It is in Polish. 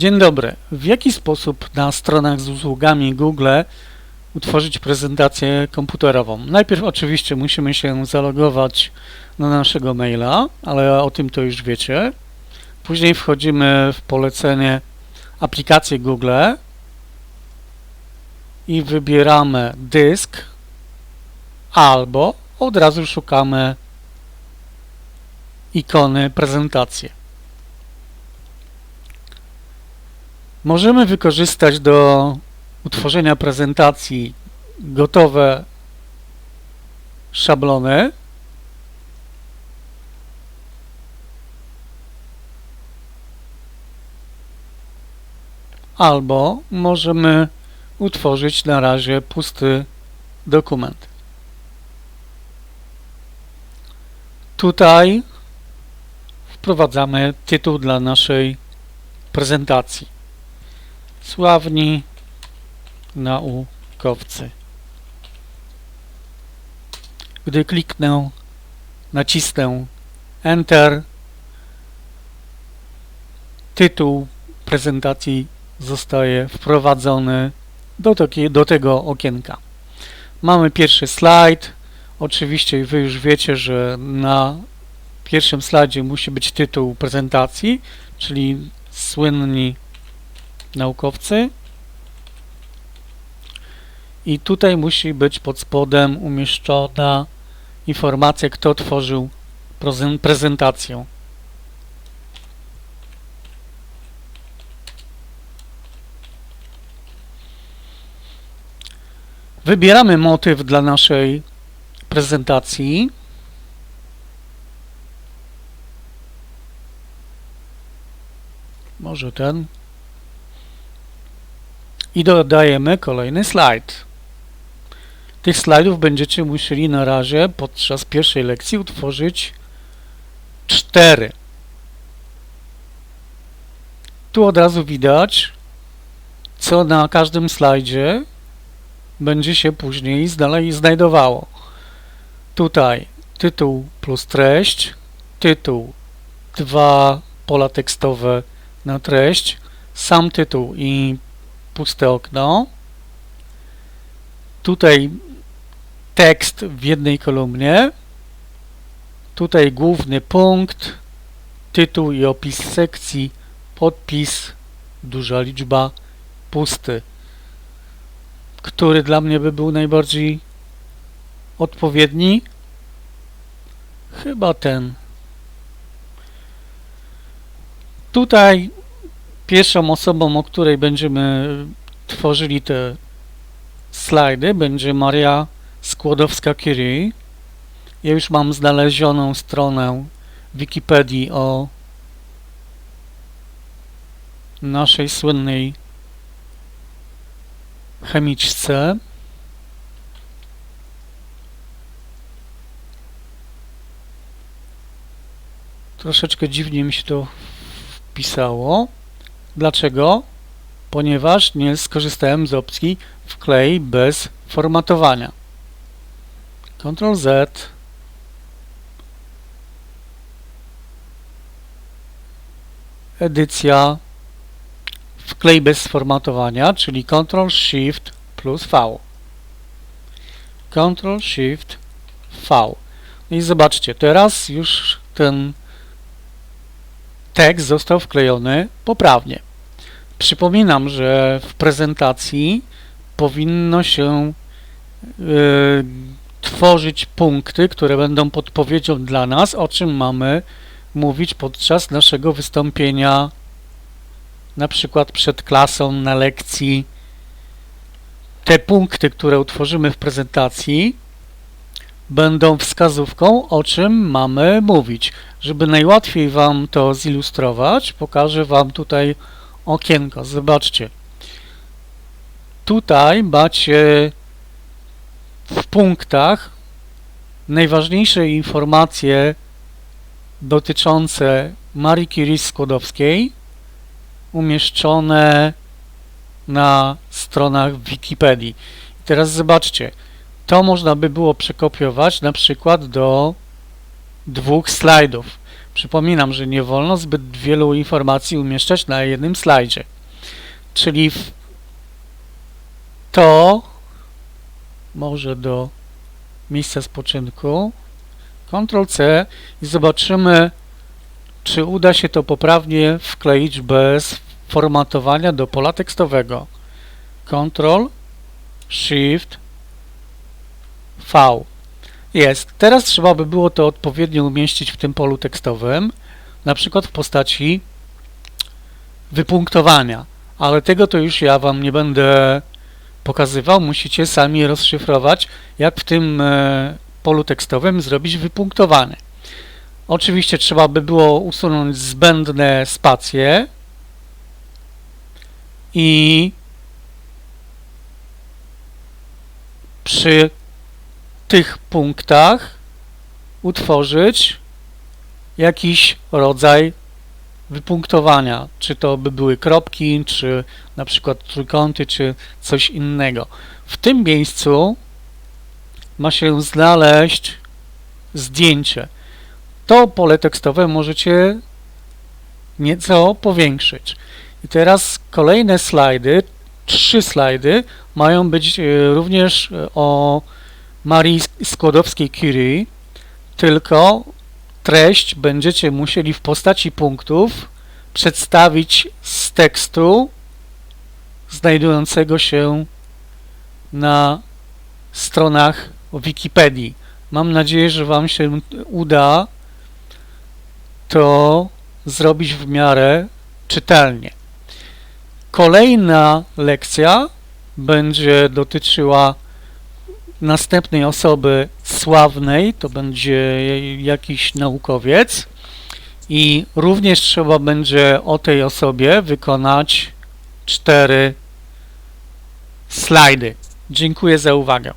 Dzień dobry. W jaki sposób na stronach z usługami Google utworzyć prezentację komputerową? Najpierw oczywiście musimy się zalogować na naszego maila, ale o tym to już wiecie. Później wchodzimy w polecenie aplikację Google i wybieramy dysk albo od razu szukamy ikony prezentacji. Możemy wykorzystać do utworzenia prezentacji gotowe szablony. Albo możemy utworzyć na razie pusty dokument. Tutaj wprowadzamy tytuł dla naszej prezentacji. Sławni naukowcy. Gdy kliknę, nacisnę Enter, tytuł prezentacji zostaje wprowadzony do, do tego okienka. Mamy pierwszy slajd. Oczywiście Wy już wiecie, że na pierwszym slajdzie musi być tytuł prezentacji, czyli słynni naukowcy. I tutaj musi być pod spodem umieszczona informacja, kto tworzył prezentację. Wybieramy motyw dla naszej prezentacji. Może ten i dodajemy kolejny slajd. Tych slajdów będziecie musieli na razie podczas pierwszej lekcji utworzyć cztery. Tu od razu widać, co na każdym slajdzie będzie się później dalej znajdowało. Tutaj tytuł plus treść, tytuł, dwa pola tekstowe na treść, sam tytuł i puste okno. Tutaj tekst w jednej kolumnie. Tutaj główny punkt, tytuł i opis sekcji, podpis, duża liczba, pusty. Który dla mnie by był najbardziej odpowiedni? Chyba ten. Tutaj Pierwszą osobą, o której będziemy tworzyli te slajdy, będzie Maria Skłodowska-Curie. Ja już mam znalezioną stronę Wikipedii o naszej słynnej chemiczce. Troszeczkę dziwnie mi się to wpisało. Dlaczego? Ponieważ nie skorzystałem z opcji wklej bez formatowania. Ctrl Z edycja wklej bez formatowania, czyli Ctrl Shift plus V. Ctrl Shift V. No I zobaczcie, teraz już ten tekst został wklejony poprawnie. Przypominam, że w prezentacji powinno się y, tworzyć punkty, które będą podpowiedzią dla nas, o czym mamy mówić podczas naszego wystąpienia, na przykład przed klasą, na lekcji. Te punkty, które utworzymy w prezentacji, będą wskazówką, o czym mamy mówić. Żeby najłatwiej Wam to zilustrować, pokażę Wam tutaj okienko. Zobaczcie. Tutaj macie w punktach najważniejsze informacje dotyczące Marii Curie Skłodowskiej umieszczone na stronach Wikipedii. I teraz zobaczcie, to można by było przekopiować na przykład do dwóch slajdów. Przypominam, że nie wolno zbyt wielu informacji umieszczać na jednym slajdzie. czyli to może do miejsca spoczynku. Ctrl C i zobaczymy, czy uda się to poprawnie wkleić bez formatowania do pola tekstowego. Ctrl Shift V. Jest. Teraz trzeba by było to odpowiednio umieścić w tym polu tekstowym, na przykład w postaci wypunktowania, ale tego to już ja Wam nie będę pokazywał, musicie sami rozszyfrować, jak w tym e, polu tekstowym zrobić wypunktowanie. Oczywiście trzeba by było usunąć zbędne spacje i przy tych punktach utworzyć jakiś rodzaj wypunktowania, czy to by były kropki, czy na przykład trójkąty, czy coś innego. W tym miejscu ma się znaleźć zdjęcie. To pole tekstowe możecie nieco powiększyć. I teraz kolejne slajdy, trzy slajdy, mają być e, również e, o Marii Skłodowskiej-Curie, tylko treść będziecie musieli w postaci punktów przedstawić z tekstu znajdującego się na stronach Wikipedii. Mam nadzieję, że Wam się uda to zrobić w miarę czytelnie. Kolejna lekcja będzie dotyczyła następnej osoby sławnej, to będzie jakiś naukowiec i również trzeba będzie o tej osobie wykonać cztery slajdy. Dziękuję za uwagę.